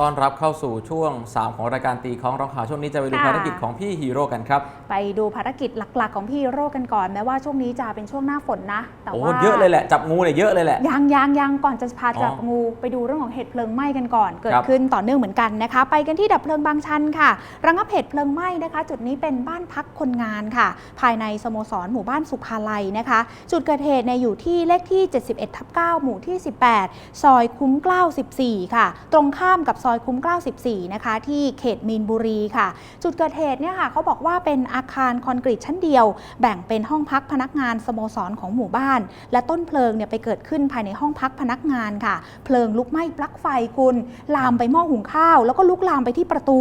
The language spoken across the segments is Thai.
ต้อนรับเข้าสู่ช่วง 3 ของรายการตีของร้องข่าวช่วงนี้จะไปดูค่ะภารกิจของพี่ฮีโร่กันครับ ไปดูภารกิจหลักๆ ของพี่ฮีโร่กันก่อนแม้ว่าช่วงนี้จะเป็นช่วงหน้าฝนนะ แต่โอ้ว่าเยอะเลยแหละจับงูเนี่ยเยอะเลยแหละยังยังยังก่อนจะพาอ๋อจับงูไปดูเรื่องของเหตุเพลิงไหม้กันก่อน เกิคดรับขึ้นต่อเนื่องเหมือนกันนะคะ ไปกันที่ดับเพลิงบางชันค่ะระงับเหตุเพลิงไหม้นะคะ จุดนี้เป็นบ้านพักคนงานค่ะ ภายในสโมสรหมู่บ้านสุภาลัยนะคะ จุดเกิดเหตุเนี่ยอยู่ที่เลขที่ 71ทับ9หมู่ที่ 18 ซอยคุ้มเกล้า14 ค่ะ ตรงข้ามกับซอยคุ้มเกล้า14นะคะ ที่เขตมีนบุรีค่ะ จุดเกิดเหตุเนี่ยค่ะเขาบอกว่าเป็นอาคารคอนกรีตชั้นเดียว แบ่งเป็นห้องพักพนักงานสโมสรของหมู่บ้าน และต้นเพลิงเนี่ยไปเกิดขึ้นภายในห้องพักพนักงานค่ะ เพลิงลุกไหม้ปลั๊กไฟคุณ ลามไปหม้อหุงข้าว แล้วก็ลุกลามไปที่ประตู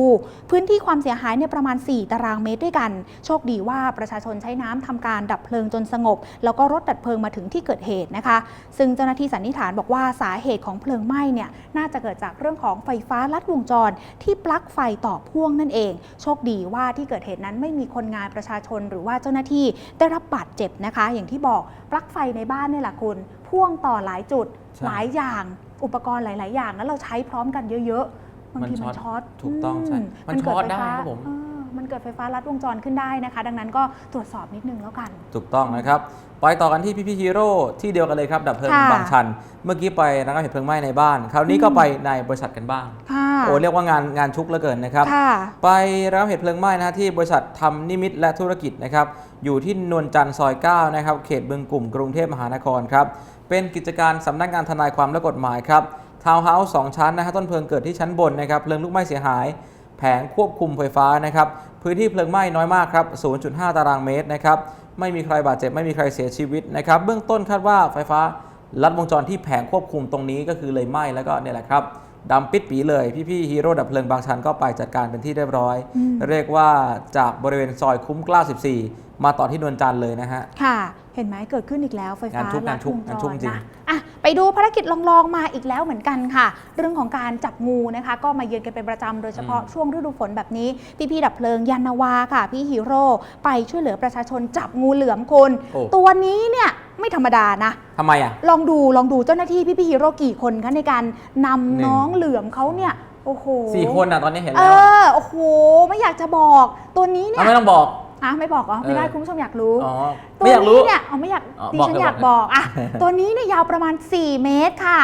พื้นที่ความเสียหายเนี่ยประมาณ 4 ตารางเมตรด้วยกัน โชคดีว่าประชาชนใช้น้ำทำการดับเพลิงจนสงบ แล้วก็รถดับเพลิงมาถึงที่เกิดเหตุนะคะ ซึ่งเจ้าหน้าที่สันนิษฐานบอกว่าสาเหตุของเพลิงไหม้เนี่ยน่าจะเกิดจากเรื่องของไฟฟ้าลัดวงจร ที่ปลั๊กไฟต่อพ่วงนั่นเอง โชคดีว่าที่เกิดเหตุนั้นไม่มีคนงานประชาชนหรือว่าเจ้าหน้าที่ได้รับบาดเจ็บนะคะ อย่างที่บอกปลั๊กไฟในบ้านเนี่ยแหละคุณ พ่วงต่อหลายจุดใช่หลายอย่างอุปกรณ์หลาย ๆ อย่าง แล้วเราใช้พร้อมกันเยอะๆบางทีมัมันนช็ช็ออตตถูกต้องใช่มันเกิช็อตฟได้ฟ้าครับผมเออ มันเกิดไฟฟ้าลัดวงจรขึ้นได้นะคะ ดังนั้นก็ตรวจสอบนิดนึงแล้วกัน ถูกต้องนะครับ ไปต่อกันที่พี่พี่ฮีโร่ที่เดียวกันเลยครับ ดับเพลิงค่ะบางชัน เมื่อกี้ไประงับเหตุเพลิงไหม้ในบ้าน คราวนี้ก็ไปในบริษัทกันบ้าง ค่ะโอ้เรียกว่างานงานชุกเหลือเกินนะครับ ค่ะ ไประงับเหตุเพลิงไหม้นะฮะที่บริษัททำนิมิตและธุรกิจนะครับอยู่ที่นวลจันทร์ซอย 9 นะครับ เขตบึงกลุ่มกรุงเทพมหานครครับเป็นกิจการสำนักงานทนายความและกฎหมายครับทาวน์เฮาส์สองชั้นนะฮะต้นเพลิงเกิดที่ชั้นบนนะครับเพลิงลุกไหม้เสียหาย แผงควบคุมไฟฟ้านะครับ พื้นที่เพลิงไหม้น้อยมากครับ 0.5 ตารางเมตรนะครับ ไม่มีใครบาดเจ็บ ไม่มีใครเสียชีวิตนะครับ เบื้องต้นคาดว่าไฟฟ้าลัดวงจรที่แผงควบคุมตรงนี้ก็คือเลยไหม้แล้วก็เนี่ยแหละครับดำปิดปีเลยพี่ๆฮีโร่ดับเพลิงบางชันก็ไปจัดการเป็นที่เรียบร้อยอืมเรียกว่าจากบริเวณซอยคุ้มเกล้า 14มาต่อที่นวลจันทร์เลยนะฮะ ค่ะ เห็นไหมเกิดขึ้นอีกแล้วไฟฟ้างานชุกงานชุกลัดวงานชุกจริง นะอะไปดูภารกิจลองๆมาอีกแล้วเหมือนกันค่ะ เรื่องของการจับงูนะคะ ก็มาเยือนกันเป็นประจำโดยเฉพาะอืมช่วงฤดูฝนแบบนี้พี่ๆดับเพลิงยานนาวาค่ะ พี่ฮีโร่ไปช่วยเหลือประชาชนจับงูเหลือมคน โอ้ ตัวนี้เนี่ยไม่ธรรมดานะ ทำไมอะ ลองดูลองดูเจ้าหน้าที่พี่พี่ฮีโร่กี่คนคะในการนำหนึ่ง น้องเหลือมเขาเนี่ยโอ้โหสี่คนอะตอนนี้เห็นเอแล้วอโอ้โหไม่อยากจะบอกตัวนี้เนี่เอายไม่ต้องบอก อะไม่บอกเหรอไม่ได้เออ คุณผู้ชมอยากรู้อ๋อตัวไม่อยากรู้นี้เนี่ยเอาไม่อยากอ๋อดิบอกฉันเถอะอยากบอกบอกอะตัวนี้เนี่ยยาวประมาณ 4 เมตรค่ะ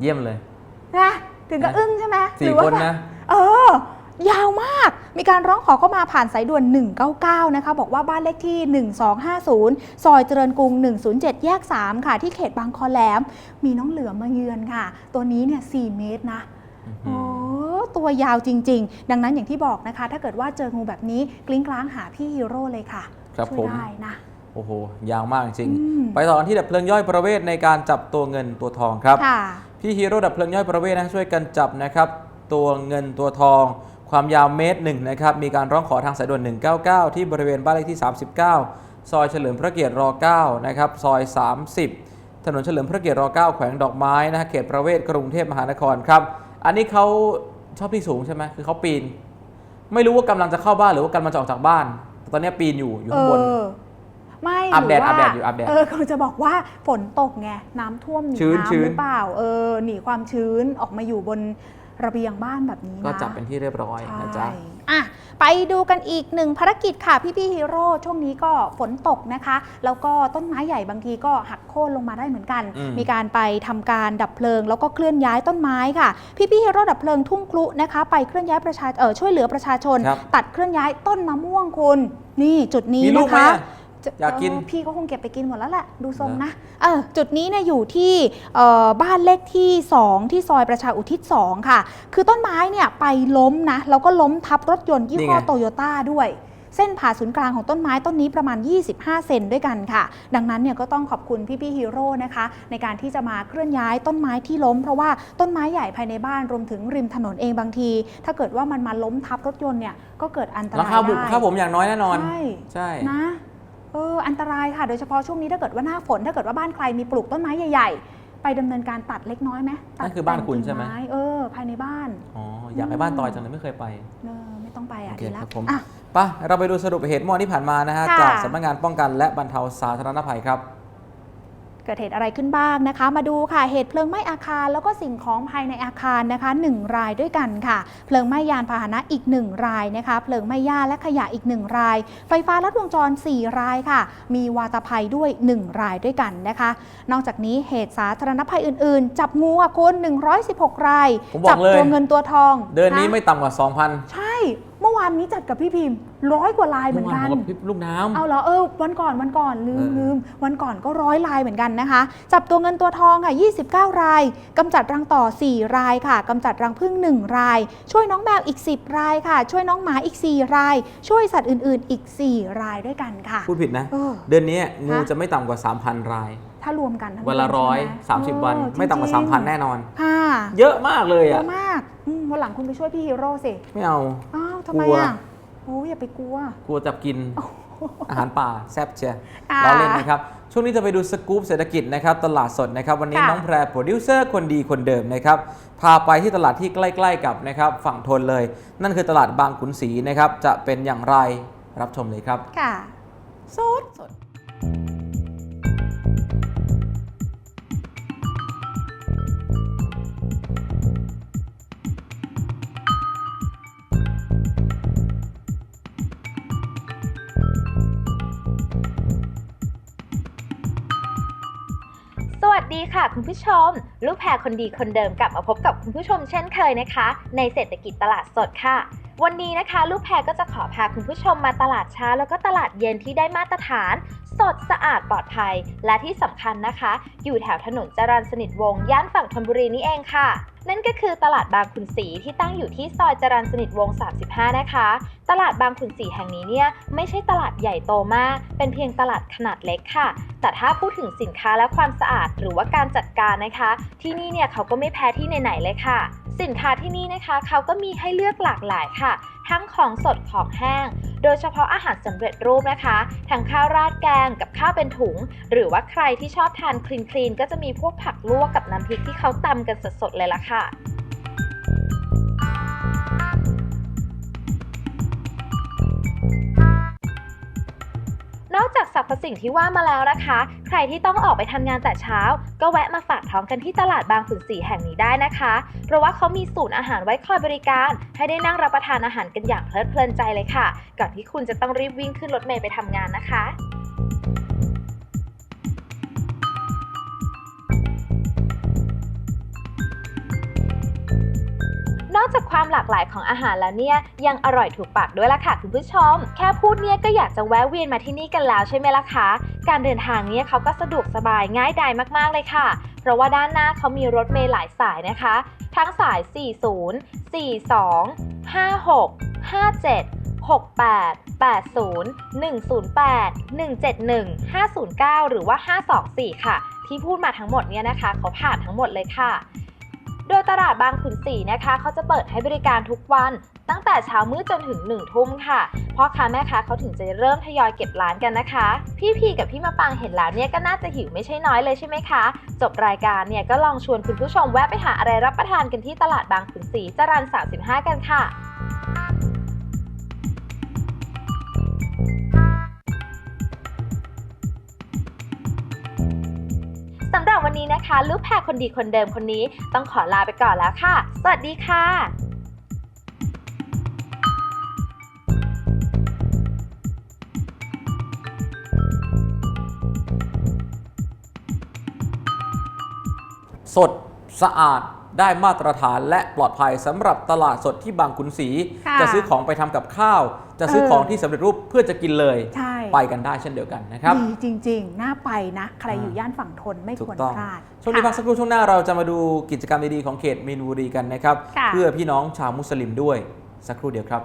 เยี่ยมเลย นะถึงกับนะ อึ้งใช่ไหมสี่หรือว่าคนนะ เออ ยาวมาก มีการร้องขอเข้ามาผ่านสายด่วน 199 นะคะ บอกว่าบ้านเลขที่ 1250 ซอยเจริญกรุง 107 แยก 3 ค่ะ ที่เขตบางคอแหลม มีน้องเหลือมมาเยือนค่ะ ตัวนี้เนี่ย 4 เมตรนะ โอ้ ตัวยาวจริง ๆ ดังนั้นอย่างที่บอกนะคะ ถ้าเกิดว่าเจองูแบบนี้กลิ้งกลางหาพี่ฮีโร่เลยค่ะครับช่วยผมได้นะ โอ้โห ยาวมากจริง อืม ไปต่อกันที่ดับเพลิงย่อยประเวศในการจับตัวเงินตัวทองครับ ค่ะ พี่ฮีโร่ดับเพลิงย่อยประเวศนะช่วยกันจับนะครับ ตัวเงินตัวทอง ความยาวเมตรหนึ่งนะครับ มีการร้องขอทางสายด่วน 199 ที่บริเวณบ้านเลขที่ 39 ซอยเฉลิมพระเกียรติร9นะครับซอย 30 ถนนเฉลิมพระเกียรติร9แขวงดอกไม้นะฮะเขตประเวศกรุงเทพมหานครครับ อันนี้เขา ชอบที่สูงใช่ไหมคือเขาปีน ไม่รู้ว่ากำลังจะเข้าบ้านหรือว่ากำลังจะออกจากบ้านแต่ตอนนี้ปีนอยู่อยู่เอข้างบนอไม่อัปเดตหรืว่าอัปเดตอยู่อัปเดตเออคือจะบอกว่าฝนตกไงน้ำท่วมหนีชื้นน้ำชื้นหรือเปล่าเออหนีความชื้นออกมาอยู่บน ระเบียงบ้านแบบนี้นะก็จับเป็นที่เรียบร้อยนะจ๊ะใช่อะไปดูกันอีกหนึ่งภารกิจค่ะพี่พี่ๆฮีโร่ช่วงนี้ก็ฝนตกนะคะ แล้วก็ต้นไม้ใหญ่บางทีก็หักโค่นลงมาได้เหมือนกันอืมมีการไปทำการดับเพลิง แล้วก็เคลื่อนย้ายต้นไม้ค่ะ พี่พี่ๆฮีโร่ดับเพลิงทุ่งครุนะคะ ไปเคลื่อนย้ายประชาเออช่วยเหลือประชาชนครับตัดเคลื่อนย้ายต้นมะม่วงคุณนี่จุดนี้มีลูกนะไหมคะ อะจะอยากกิน เพี่ก็คงเก็บไปกินหมดแล้วแหละดูทรงนะนะเออจุดนี้เนี่ยอยู่ที่เอ่อบ้านเลขที่ 2 ที่ซอยประชาอุทิศ 2 ค่ะ คือต้นไม้เนี่ยไปล้มนะแล้วก็ล้มทับรถยนต์ยี่ห้อนี่ไง โตโยต้าด้วย เส้นผ่าศูนย์กลางของต้นไม้ต้นนี้ประมาณ 25 เซนด้วยกันค่ะ ดังนั้นเนี่ยก็ต้องขอบคุณพี่ๆฮีโร่นะคะ ในการที่จะมาเคลื่อนย้ายต้นไม้ที่ล้ม เพราะว่าต้นไม้ใหญ่ภายในบ้านรวมถึงริมถนนเองบางที ถ้าเกิดว่ามันมาล้มทับรถยนต์เนี่ยก็เกิดอันตรายราคาบุกได้ค่าผมอย่างน้อยแน่นอน ใช่ ใช่ นะ เอออันตรายค่ะโดยเฉพาะช่วงนี้ถ้าเกิดว่าหน้าฝน ถ้าเกิดว่าบ้านใครมีปลูกต้นไม้ใหญ่ๆ ไปดำเนินการตัดเล็กน้อยไหมตัดนั่นคือบ้านคุณใช่ไหมแต่งกิ่งเออภายในบ้านอ๋ออยากไปบ้านตอยจังเลยไม่เคยไปเออไม่ต้องไปอะโอเคดีแล้ควรับผมอะไปะเราไปดูสรุปเหตุเมื่อวานที่ผ่านมานะฮะค่ะจากสำนักงานป้องกันและบรรเทาสาธารณภัยครับ เกิดเหตุอะไรขึ้นบ้างนะคะ มาดูค่ะเหตุเพลิงไหม้อาคาร แล้วก็สิ่งของภายในอาคารนะคะ 1 รายด้วยกันค่ะ เพลิงไหม้ยานพาหนะอีก 1 รายนะคะ เพลิงไหม้หญ้าและขยะอีก 1 ราย ไฟฟ้าลัดวงจร 4 รายค่ะ มีวาตภัยด้วย 1 รายด้วยกันนะคะ นอกจากนี้เหตุสาธารณภัยอื่นๆ จับงูอะคุณ116 รายผมบอกจัเลยตัวเงินตัวทอง เดือนนี้ะไม่ต่ำกว่า 2,000ใช่เมื่อ วานนี้จัดกับพี่พิมพ์ร้อยกว่าลายเหมือนกันเมื่วาผมกับลูกน้ำเอาเหรอเออวันก่อนวันก่อนลืมเออลืมวันก่อนก็ร้อยลายเหมือนกันนะคะ จับตัวเงินตัวทองค่ะ 29 รายกำจัดรังต่อ 4 รายค่ะกำจัดรังผึ้ง1 ราย ช่วยน้องแมวอีก 10 รายค่ะ ช่วยน้องหมาอีก 4 ราย ช่วยสัตว์อื่น ๆ อีก 4 รายด้วยกันค่ะ พูดผิดนะเออเดือนนี้งูฮะจะไม่ต่ำกว่า 3,000 ราย ถ้ารวมกันทั้งวันละเดืร้อยใช่ไหสามสิบวันเออไม่ต่ำกว่าจริงๆ3,000แน่นอน ค่ะเยอะมากเลยเยอะอะมากอืมวันหลังคุณไปช่วยพี่ฮีโร่สิ ไม่เอา อ้าวทำไมกลัว อะโอ้ยอย่าไปกลัว กลัวจับกินอาหารป่าแซ่บเชียอ่าล้อเล่นนะครับ ช่วงนี้จะไปดูสกู๊ปเศรษฐกิจนะครับ ตลาดสดนะครับ วันนี้ค่ะ น้องแพรโปรดิวเซอร์คนดีคนเดิมนะครับ พาไปที่ตลาดที่ใกล้ ๆ กับนะครับ ฝั่งทนเลย นั่นคือตลาดบางขุนศรีนะครับ จะเป็นอย่างไรรับชมเลยครับ ค่ะสดสด ค่ะคุณผู้ชม ลูกแพรคนดีคนเดิมกลับมาพบกับคุณผู้ชมเช่นเคยนะคะ ในเศรษฐกิจตลาดสดค่ะวันนี้นะคะลูกแพรก็จะขอพาคุณผู้ชมมาตลาดเช้า แล้วก็ตลาดเย็นที่ได้มาตรฐาน สดสะอาดปลอดภัย และที่สำคัญนะคะ อยู่แถวถนนจรัญสนิทวงศ์ย่านฝั่งธนบุรีนี่เองค่ะ นั่นก็คือตลาดบางขุนศรีที่ตั้งอยู่ที่ซอยจรัญสนิทวงศ์ 35 นะคะ ตลาดบางขุนศรีแห่งนี้เนี่ยไม่ใช่ตลาดใหญ่โตมาก เป็นเพียงตลาดขนาดเล็กค่ะ แต่ถ้าพูดถึงสินค้าและความสะอาดหรือว่าการจัดการนะคะ ที่นี่เนี่ยเขาก็ไม่แพ้ที่ไหนๆเลยค่ะ สินค้าที่นี่นะคะ เขาก็มีให้เลือกหลากหลายค่ะทั้งของสดของแห้ง โดยเฉพาะอาหารสำเร็จรูปนะคะ ทั้งข้าวราดแกงกับข้าวเป็นถุง หรือว่าใครที่ชอบทานคลีนคลีนๆก็จะมีพวกผักลวกกับน้ำพริกที่เขาตำกันสดๆเลยล่ะค่ะ นอกจากสรรพสิ่งที่ว่ามาแล้วนะคะ ใครที่ต้องออกไปทำงานแต่เช้า ก็แวะมาฝากท้องกันที่ตลาดบางขุนศรีแห่งนี้ได้นะคะ เพราะว่าเขามีศูนย์อาหารไว้คอยบริการ ให้ได้นั่งรับประทานอาหารกันอย่างเพลิดเพลินใจเลยค่ะ ก่อนที่คุณจะต้องรีบวิ่งขึ้นรถเมล์ไปทำงานนะคะ อกจากความหลากหลายของอาหารแล้วเนี่ย ยังอร่อยถูกปากด้วยล่ะค่ะคุณผู้ชม แค่พูดเนี่ยก็อยากจะแวะเวียนมาที่นี่กันแล้วใช่ไหมล่ะคะ การเดินทางเนี่ยเขาก็สะดวกสบายง่ายดายมากๆเลยค่ะ เพราะว่าด้านหน้าเขามีรถเมล์หลายสายนะคะ ทั้งสาย 40 42 56 57 68 80 108 171 509 หรือว่า 524 ค่ะ ที่พูดมาทั้งหมดเนี่ยนะคะ เขาผ่านทั้งหมดเลยค่ะ โดยตลาดบางขุนศรีนะคะเขาจะเปิดให้บริการทุกวัน ตั้งแต่เช้ามืดจนถึง1นึ่ทุ่มค่ะพ่อค้าแม่ค้าเขาถึงจะเริ่มทยอยเก็บร้านกันนะคะ พี่พีกับพี่มาปางเห็นแล้วเนี่ยก็น่าจะหิวไม่ใช่น้อยเลยใช่ไหมคะ จบรายการเนี่ยก็ลองชวนคุณผู้ชมแวะไปหาอะไรรับประทานกันที่ตลาดบางขุนศรีจรัญ35 กันค่ะ สำหรับวันนี้นะคะ ลูกแพรคนดีคนเดิมคนนี้ต้องขอลาไปก่อนแล้วค่ะ สวัสดีค่ะสด สะอาด ได้มาตรฐานและปลอดภัยสำหรับตลาดสดที่บางขุนศรีค่ะจะซื้อของไปทำกับข้าว จะซื้อเออ ของที่สำเร็จรูปเพื่อจะกินเลย ใช่ไปกันได้เช่นเดียวกันนะครับ ดีจริง ๆ น่าไปนะ ใครอ่าอยู่ย่านฝั่งทนไม่ถูควกรต้อง พลาดช่วงนี้พักค่ะ สักครู่ช่วงหน้าเราจะมาดูกิจกรรมดีๆของเขตมีนบุรีกันนะครับ ค่ะ เพื่อพี่น้องชาวมุสลิมด้วยสักครู่เดียวครับ